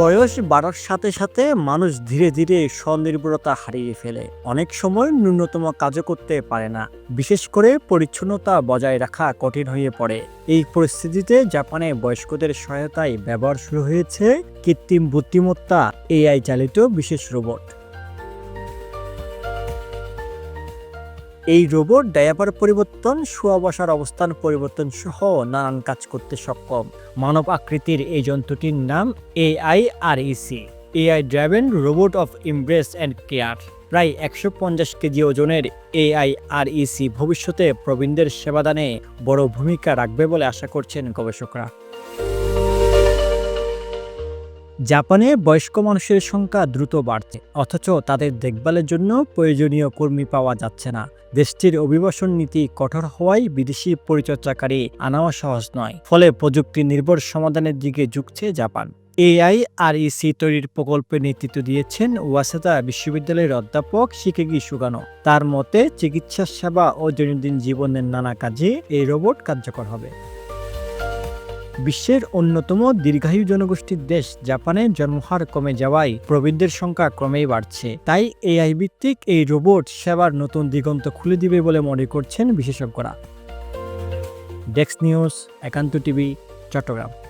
বয়স বাড়ার সাথে সাথে মানুষ ধীরে ধীরে স্বনির্ভরতা হারিয়ে ফেলে। অনেক সময় ন্যূনতম কাজও করতে পারে না। বিশেষ করে পরিচ্ছন্নতা বজায় রাখা কঠিন হয়ে পড়ে। এই পরিস্থিতিতে জাপানে বয়স্কদের সহায়তায় ব্যবহার শুরু হয়েছে কৃত্রিম বুদ্ধিমত্তা, এআই চালিত বিশেষ রোবট। এই রোবট ডায়াপার পরিবর্তন, শোয়া বসার অবস্থান পরিবর্তন সহ নানান কাজ করতে সক্ষম। মানব আকৃতির এই যন্ত্রটির নাম AI R EC AI driven robot of embrace and care. প্রায় একশো পঞ্চাশ কেজি ওজনের এআই আর ইসি ভবিষ্যতে প্রবীণদের সেবাদানে বড় ভূমিকা রাখবে বলে আশা করছেন গবেষকরা। জাপানে বয়স্ক মানুষের সংখ্যা দ্রুত বাড়ছে, অথচ তাদের দেখভালের জন্য প্রয়োজনীয় কর্মী পাওয়া যাচ্ছে না। দেশটির অভিবাসন নীতি কঠোর হওয়ায় বিদেশি পরিচর্যাকারী আনাও সহজ নয়, ফলে প্রযুক্তি নির্ভর সমাধানের দিকে ঝুঁকছে জাপান। এআই আর ইসি তৈরির প্রকল্পে নেতৃত্ব দিয়েছেন ওয়াসাদা বিশ্ববিদ্যালয়ের অধ্যাপক শিকেগি সুগানো। তার মতে, চিকিৎসা সেবা ও দৈনন্দিন জীবনের নানা কাজে এই রোবট কার্যকর হবে। বিশ্বের অন্যতম দীর্ঘায়ু জনগোষ্ঠীর দেশ জাপানে জন্মহার কমে যাওয়ায় প্রবীণদের সংখ্যা ক্রমেই বাড়ছে। তাই এআই ভিত্তিক এই রোবট সেবার নতুন দিগন্ত খুলে দিবে বলে মনে করছেন বিশেষজ্ঞরা। Desk news, Ekanto TV, Chattogram.